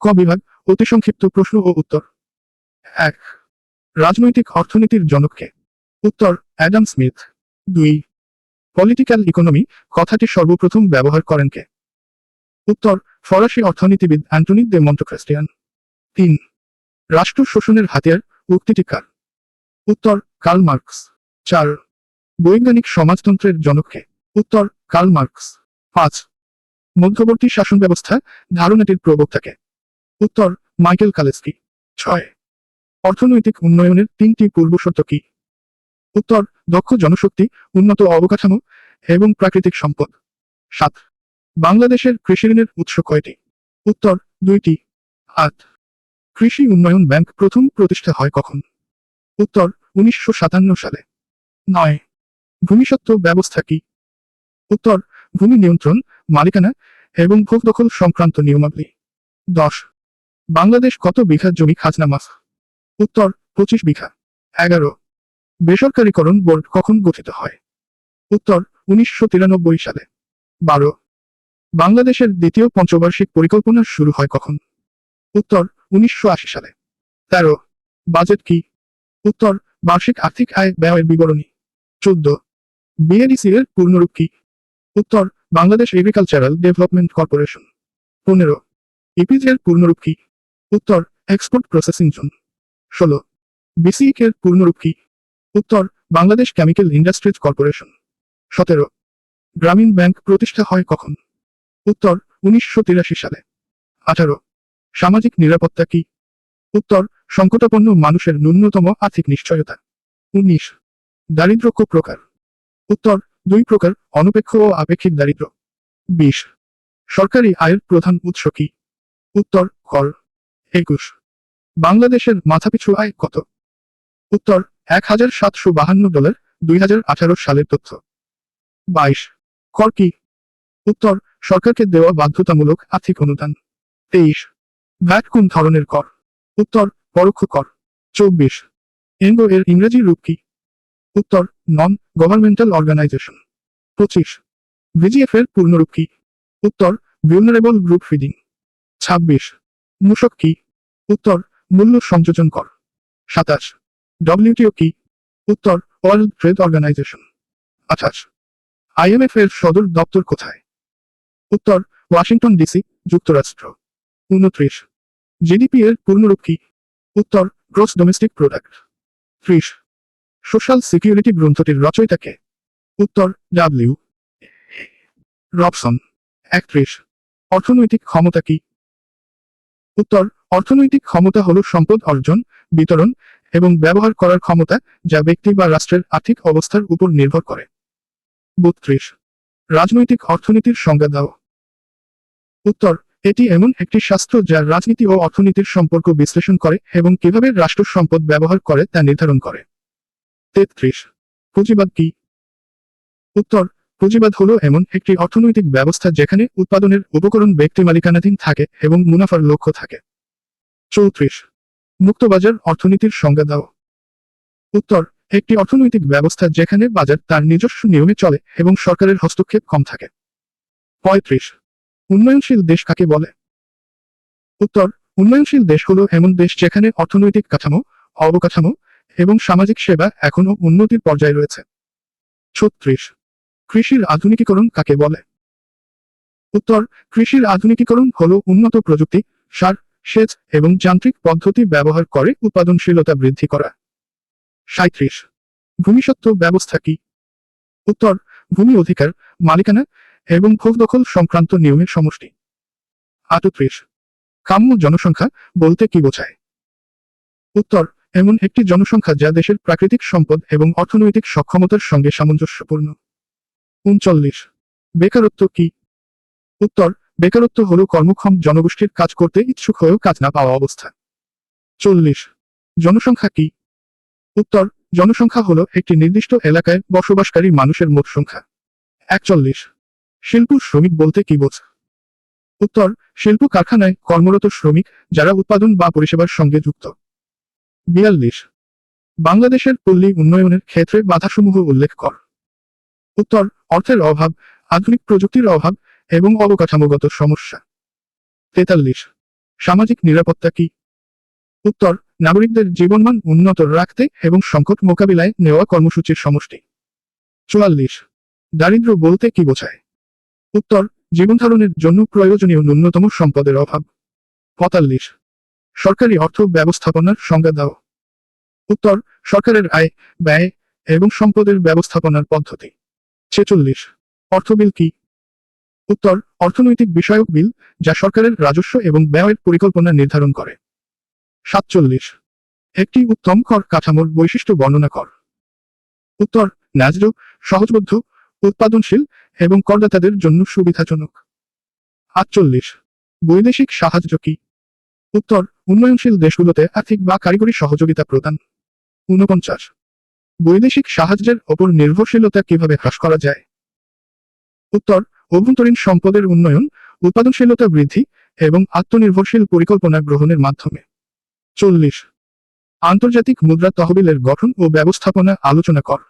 ক বিভাগ, অতি সংক্ষিপ্ত প্রশ্ন ও উত্তর। এক, রাজনৈতিক অর্থনীতির জনককে। উত্তর, অ্যাডাম স্মিথ। দুই, পলিটিক্যাল ইকোনমি, কথাটি সর্বপ্রথম ব্যবহার করেন কে? উত্তর, ফরাসি অর্থনীতিবিদ অ্যান্টনি দে মন্টোক্রিস্টিয়ান। তিন, রাষ্ট্র শোষণের হাতিয়ার, উক্তিটি কার? উত্তর, কার্ল মার্কস। চার, বৈজ্ঞানিক সমাজতন্ত্রের জনককে। উত্তর, কার্ল মার্কস। পাঁচ, মধ্যবর্তী শাসন ব্যবস্থা ধারণাটির প্রবক্তাকে। উত্তর, মাইকেল কালেস্কি। ছয়, অর্থনৈতিক উন্নয়নের তিনটি পূর্বশর্ত কি? উত্তর, দক্ষ জনশক্তি, উন্নত অবকাঠামো এবং প্রাকৃতিক সম্পদ। সাত, বাংলাদেশের কৃষি ঋণের উৎস কয়টি? উত্তর, দুইটি। আট, কৃষি উন্নয়ন ব্যাংক প্রথম প্রতিষ্ঠা হয় কখন? উত্তর, উনিশশো সাতান্ন সালে। নয় ভূমিসত্ত্ব ব্যবস্থা কি? উত্তর, ভূমি নিয়ন্ত্রণ, মালিকানা এবং ভোগ দখল সংক্রান্ত নিয়মাবলী। দশ বাংলাদেশ কত বিঘা জমি খাজনা মাফ? উত্তর, পঁচিশ বিঘা। এগারো, বেসরকারীকরণ বোর্ড কখন গঠিত হয়? উত্তর, উনিশশো তিরানব্বই সালে। বারো, বাংলাদেশের দ্বিতীয় পঞ্চবার্ষিক পরিকল্পনা শুরু হয় কখন? উত্তর, উনিশশো আশি সালে। তেরো, বাজেট কি? উত্তর, বার্ষিক আর্থিক আয় ব্যয়ের বিবরণী। চোদ্দ, বিএডিসি এর পূর্ণরূপ কি? উত্তর, বাংলাদেশ এগ্রিকালচারাল ডেভেলপমেন্ট কর্পোরেশন। পনেরো ইপিজ এর পূর্ণরূপ কি? উত্তর এক্সপোর্ট প্রসেসিং জোন ষোলো বিসিইক এর পূর্ণরূপ কি? উত্তর, বাংলাদেশ কেমিক্যাল ইন্ডাস্ট্রিজ কর্পোরেশন সতেরো, গ্রামীণ ব্যাংক প্রতিষ্ঠা হয় কখন? উত্তর, উনিশশো তিরাশি সালে। আঠারো, সামাজিক নিরাপত্তা কি? উত্তর, সংকটাপন্ন মানুষের ন্যূনতম আর্থিক নিশ্চয়তা। উনিশ দারিদ্র কো প্রকার। উত্তর, দুই প্রকার, অনপেক্ষ ও আপেক্ষিক দারিদ্র বিশ, সরকারি আয়ের প্রধান উৎস কি? উত্তর, কর। একুশ। বাংলাদেশের মাথাপিছু আয় কত? উত্তর, এক হাজার সাতশো বাহান্ন ডলার, দুই হাজার আঠারো সালের তথ্য। বাইশ। কর কি? উত্তর, সরকারকে দেওয়া বাধ্যতামূলক আর্থিক অনুদান। তেইশ। ভ্যাট কোন ধরনের কর? উত্তর, পরোক্ষ কর। চব্বিশ। এনগো এর ইংরেজি রূপ কি? উত্তর, নন গভর্নমেন্টাল অর্গানাইজেশন। পঁচিশ। ভিজিএফ এর পূর্ণরূপ কি? উত্তর, ভিউনারেবল গ্রুপ ফিডিং। ছাব্বিশ। মূসক কি? উত্তর, মূল্য সংযোজন কর। সাতাশ ডব্লিউটিও কি? উত্তর ওয়ার্ল্ড ট্রেড অর্গানাইজেশন আঠাশ আইএমএফ এর সদর দপ্তর কোথায়? উত্তর ওয়াশিংটন ডিসি যুক্তরাষ্ট্র। উনত্রিশ জিডিপি এর পূর্ণরূপ কি? উত্তর গ্রস ডোমেস্টিক প্রোডাক্ট ত্রিশ সোশ্যাল সিকিউরিটি গ্রন্থটির রচয়িতাকে উত্তর ডাব্লিউ রবসন একত্রিশ, অর্থনৈতিক ক্ষমতা কি? উত্তর, অর্থনৈতিক ক্ষমতা হল সম্পদ অর্জন, বিতরণ এবং ব্যবহার করার ক্ষমতা যা ব্যক্তি বা রাষ্ট্রের আর্থিক অবস্থার উপর নির্ভর করে। বত্রিশ, রাজনৈতিক অর্থনীতির সংজ্ঞা দাও। উত্তর, এটি এমন একটি শাস্ত্র যা রাজনীতি ও অর্থনীতির সম্পর্ক বিশ্লেষণ করে এবং কীভাবে রাষ্ট্র সম্পদ ব্যবহার করে তা নির্ধারণ করে। তেত্রিশ, পুঁজিবাদ কি? উত্তর পুঁজিবাদ হল এমন একটি অর্থনৈতিক ব্যবস্থা যেখানে উৎপাদনের উপকরণ ব্যক্তি মালিকানাধীন থাকে এবং মুনাফার লক্ষ্য থাকে। চৌত্রিশ। মুক্তবাজার অর্থনীতির সংজ্ঞা দাও। উত্তর, একটি অর্থনৈতিক ব্যবস্থা যেখানে বাজার তার নিজস্ব নিয়মে চলে এবং সরকারের হস্তক্ষেপ কম থাকে। পঁয়ত্রিশ। উন্নয়নশীল দেশ কাকে বলে? উত্তর, উন্নয়নশীল দেশ হলো এমন দেশ যেখানে অর্থনৈতিক কাঠামো, অবকাঠামো এবং সামাজিক সেবা এখনও উন্নতির পর্যায়ে রয়েছে। ছত্রিশ। কৃষির আধুনিকীকরণ কাকে বলে? উত্তর, কৃষির আধুনিকীকরণ হল উন্নত প্রযুক্তি, সার, সেচ এবং যান্ত্রিক পদ্ধতি ব্যবহার করে উৎপাদনশীলতা বৃদ্ধি করা। সাঁত্রিশ ভূমিসত্ত্ব ব্যবস্থা কি? উত্তর, ভূমি অধিকার, মালিকানা এবং ভোগ দখল সংক্রান্ত নিয়মের সমষ্টি। আটত্রিশ, কাম্য জনসংখ্যা বলতে কি বোঝায়? উত্তর, এমন একটি জনসংখ্যা যা দেশের প্রাকৃতিক সম্পদ এবং অর্থনৈতিক সক্ষমতার সঙ্গে সামঞ্জস্যপূর্ণ। উনচল্লিশ। বেকারত্ব কি? উত্তর, বেকারত্ব হল কর্মক্ষম জনগোষ্ঠীর কাজ করতে ইচ্ছুক হয়েও কাজ না পাওয়া অবস্থা চল্লিশ। জনসংখ্যা কি? উত্তর, জনসংখ্যা হল একটি নির্দিষ্ট এলাকায় বসবাসকারী মানুষের মোট সংখ্যা। একচল্লিশ। শিল্প শ্রমিক বলতে কি বোঝ? উত্তর, শিল্প কারখানায় কর্মরত শ্রমিক যারা উৎপাদন বা পরিষেবার সঙ্গে যুক্ত। বিয়াল্লিশ। বাংলাদেশের পল্লী উন্নয়নের ক্ষেত্রে বাধাসমূহ উল্লেখ কর। উত্তর, অর্থের অভাব, আধুনিক প্রযুক্তির অভাব এবং অবকাঠামোগত সমস্যা। তেতাল্লিশ, সামাজিক নিরাপত্তা কি? উত্তর, নাগরিকদের জীবনমান উন্নত রাখতে এবং সংকট মোকাবিলায় নেওয়া কর্মসূচির সমষ্টি। চুয়াল্লিশ, দারিদ্র্য বলতে কি বোঝায়? উত্তর, জীবনধারণের জন্য প্রয়োজনীয় ন্যূনতম সম্পদের অভাব। পঁয়তাল্লিশ, সরকারি অর্থ ব্যবস্থাপনার সংজ্ঞা দাও। উত্তর, সরকারের আয়, ব্যয় এবং সম্পদের ব্যবস্থাপনার পদ্ধতি। ছেচল্লিশ। অর্থ বিল কি? উত্তর, অর্থনৈতিক বিষয়ক বিল যা সরকারের রাজস্ব এবং ব্যয়ের পরিকল্পনা নির্ধারণ করে। সাতচল্লিশ। একটি উত্তম কর কাঠামোর বৈশিষ্ট্য বর্ণনা কর। উত্তর, ন্যায্য, সহজবদ্ধ, উৎপাদনশীল এবং করদাতাদের জন্য সুবিধাজনক। আটচল্লিশ। বৈদেশিক সাহায্য কি? উত্তর, উন্নয়নশীল দেশগুলোতে আর্থিক বা কারিগরি সহযোগিতা প্রদান। ঊনপঞ্চাশ। বৈদেশিক সাহায্যের ওপর নির্ভরশীলতা কীভাবে হ্রাস করা যায়? উত্তর, অভ্যন্তরীণ সম্পদের উন্নয়ন, উৎপাদনশীলতা বৃদ্ধি এবং আত্মনির্ভরশীল পরিকল্পনা গ্রহণের মাধ্যমে। চল্লিশ, আন্তর্জাতিক মুদ্রা তহবিলের গঠন ও ব্যবস্থাপনা আলোচনা কর।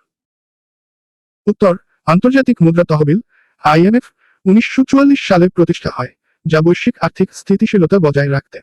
উত্তর, আন্তর্জাতিক মুদ্রা তহবিল আইএমএফ উনিশশো চুয়াল্লিশ সালে প্রতিষ্ঠা হয়, যা বৈশ্বিক আর্থিক স্থিতিশীলতা বজায় রাখতে।